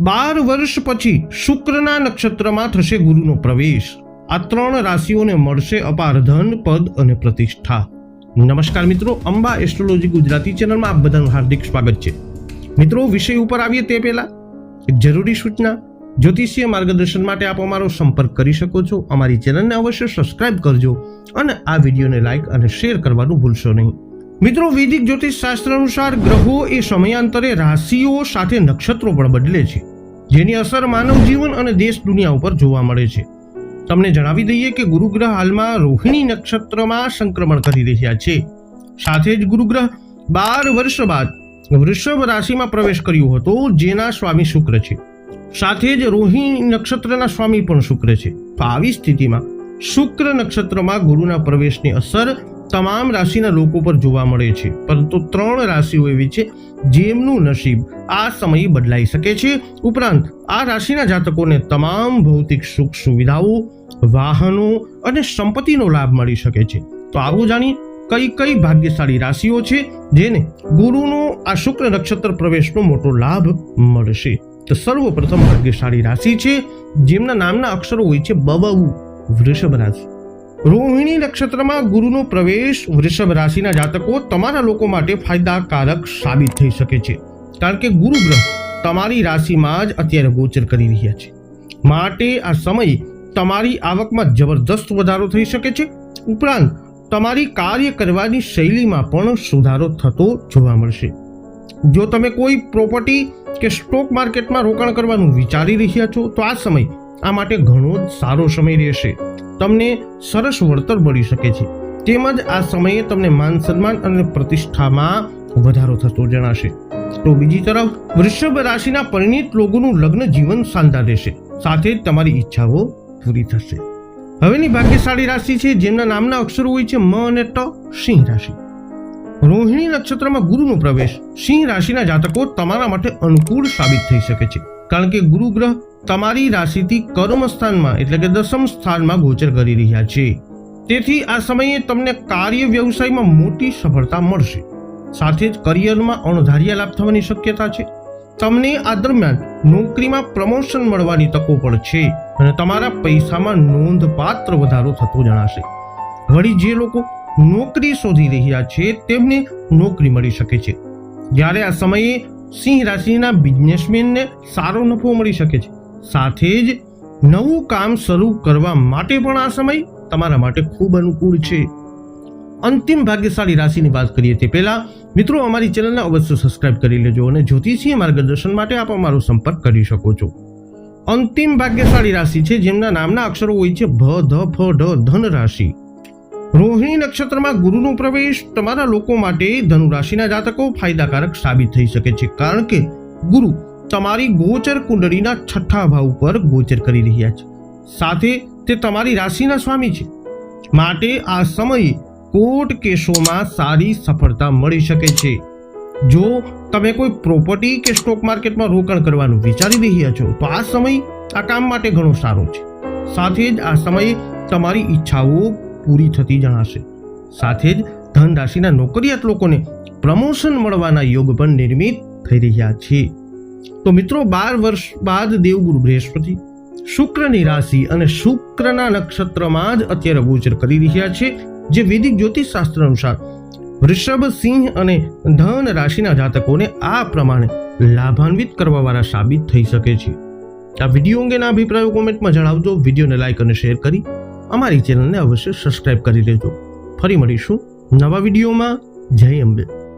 બાર વર્ષ પછી શુક્રના નક્ષત્રમાં થશે ગુરુનો પ્રવેશ. આ ત્રણ રાશિઓને મળશે અપાર ધન, પદ અને પ્રતિષ્ઠા. નમસ્કાર મિત્રો, અંબા એસ્ટ્રોલોજી ગુજરાતી ચેનલમાં આપ બધાનું હાર્દિક સ્વાગત છે. મિત્રો, વિષય ઉપર આવીએ તે પહેલા. એક જરૂરી સૂચના. જ્યોતિષીય માર્ગદર્શન માટે આપ અમારો સંપર્ક કરી શકો છો. અમારી ચેનલને અવશ્ય સબસ્ક્રાઇબ કરજો અને આ વિડીયોને લાઇક અને શેર કરવાનું ભૂલશો નહીં. મિત્રો, વૈદિક જ્યોતિષ શાસ્ત્ર અનુસાર ગ્રહો એ સમયાંતરે રાશિઓ સાથે નક્ષત્રો પણ બદલે છે. જેની અસર માનવ જીવન અને દેશ દુનિયા ઉપર જોવા મળે છે. તમને જણાવી દઈએ કે ગુરુગ્રહ હાલમાં રોહિણી નક્ષત્રમાં સંક્રમણ કરી રહ્યા છે. સાથે જ ગુરુગ્રહ બાર વર્ષ બાદ વૃષભ રાશિમાં પ્રવેશ કર્યો હતો, જેના સ્વામી શુક્ર છે. સાથે જ રોહિણી નક્ષત્રના સ્વામી પણ શુક્ર છે. તો આવી સ્થિતિમાં શુક્ર નક્ષત્રમાં ગુરુના પ્રવેશની અસર તમામ રાશિના લોકો પર જોવા મળે છે. પરંતુ ત્રણ રાશિઓ એવી છે, જેમનું નસીબ આ સમયે બદલાઈ શકે છે. ઉપરાંત, આ રાશિના જાતકોને તમામ ભૌતિક સુખ સુવિધાઓ, વાહનો અને સંપત્તિનો લાભ મળી શકે છે. તો આવું જાણી કઈ કઈ ભાગ્યશાળી રાશિઓ છે, જેને ગુરુનો આ શુક્ર નક્ષત્ર પ્રવેશનો મોટો લાભ મળશે. તો સર્વપ્રથમ ભાગ્યશાળી રાશિ છે, જેમના નામના અક્ષરો હોય છે બબુ વૃષભ રાશિ. રોહિણી નક્ષત્રમાં ગુરુનો પ્રવેશ વૃષભ રાશિના જાતકો તમારા લોકો માટે ફાયદાકારક સાબિત થઈ શકે છે. કારણ કે ગુરુ ગ્રહ તમારી રાશિમાં જ અત્યારે ગોચર કરી રહ્યા છે. માટે આ સમય તમારી આવકમાં જબરદસ્ત વધારો થઈ શકે છે. ઉપરાંત તમારી કાર્ય કરવાની શૈલીમાં પણ સુધારો થતો જોવા મળશે. જો તમે કોઈ પ્રોપર્ટી કે સ્ટોક માર્કેટમાં રોકાણ કરવાનું વિચારી રહ્યા છો, તો આ સમય આ માટે ઘણો જ સારો સમય રહેશે. તમને સરસ વળતર મળી શકે છે. તેમજ આ સમયે તમને માન સન્માન અને પ્રતિષ્ઠામાં વધારો થતો જણાશે. તો બીજી તરફ, વૃષભ રાશિના પરિણિત લોકોનું લગ્ન જીવન શાનદાર રહેશે સાથે જ તમારી ઈચ્છાઓ પૂરી થશે. હવેની ભાગ્યશાળી રાશિ છે, જેમના નામના અક્ષરો હોય છે, મ અને ટ, સિંહ રાશિ. રોહિણી નક્ષત્રમાં ગુરુનો પ્રવેશ. સિંહ રાશિના જાતકો તમારા માટે અનુકૂળ સાબિત થઈ શકે છે. કારણ કે ગુરુ ગ્રહ તમારી રાશિથી કર્મ સ્થાનમાં એટલે કે દસમ સ્થાનમાં ગોચર કરી રહ્યા છે. તેથી આ સમયે તમને કાર્ય વ્યવસાયમાં મોટી સફળતા મળશે. સાથે જ કરિયરમાં અણધાર્યા લાભ થવાની શક્યતા છે. તમને આ દરમિયાન નોકરીમાં પ્રમોશન મળવાની તકો પણ છે અને તમારા પૈસામાં નોંધપાત્ર વધારો થતો જણાશે. વળી જે લોકો નોકરી શોધી રહ્યા છે તેમને નોકરી મળી શકે છે. જ્યારે આ સમયે સિંહ રાશિના બિઝનેસમેનને સારો નફો મળી શકે છે. સાથે જ નવું કામ શરૂ કરવા માટે પણ આ સમય તમારા માટે ખૂબ અનુકૂળ છે. અંતિમ ભાગ્યશાળી રાશિની વાત કરીએ તે પહેલા, મિત્રો અમારી ચેનલને અવશ્ય સબસ્ક્રાઇબ કરી લેજો અને જ્યોતિષીય માર્ગદર્શન માટે આપ અમારો સંપર્ક કરી શકો છો. અંતિમ ભાગ્યશાળી રાશિ છે, જેમના નામના અક્ષરો હોય છે ભ, ધ, ફ ઢ ધન રાશિ. રોહિણી નક્ષત્રમાં ગુરુનો પ્રવેશ તમારા લોકો માટે ધનુ રાશિના જાતકો ફાયદાકારક સાબિત થઈ શકે છે, કારણ કે ગુરુ તમારી ગોચર કુંડળીના છઠ્ઠા ભાવ પર ગોચર કરી રહ્યા છે. સાથે તે તમારી રાશિના સ્વામી છે. માટે આ સમયે કોર્ટ કેસોમાં સારી સફળતા મળી શકે છે. જો તમે કોઈ પ્રોપર્ટી કે સ્ટોક માર્કેટમાં રોકાણ કરવાનું વિચારી રહ્યા છો, તો આ સમય આ કામ માટે ઘણો સારો છે. સાથે જ આ સમયે તમારી ઈચ્છાઓ પૂરી થતી જણાશે. સાથે જ ધન રાશિના નોકરિયાત લોકોને પ્રમોશન મળવાના યોગ પણ નિર્મિત થઈ રહ્યા છે. તો મિત્રો, બાર વર્ષ બાદ દેવગુરુ બૃહસ્પતિ શુક્રની રાશિ અને શુક્રના નક્ષત્રમાં જ અત્યારે ગોચર કરી રહ્યા છે, જે વૈદિક જ્યોતિષ શાસ્ત્ર અનુસાર વૃષભ સિંહ અને ધન રાશિના જાતકોને આ પ્રમાણે લાભાન્વિત કરવાવાળા સાબિત થઈ શકે છે. આ વીડિયો અંગેના અભિપ્રાયો કોમેન્ટમાં જણાવજો, વિડીયોને લાઇક અને શેર કરી અમારી ચેનલને અવશ્ય સબસ્ક્રાઇબ કરી દેજો. ફરી મળીશું નવા વિડીયોમાં. જય અંબે.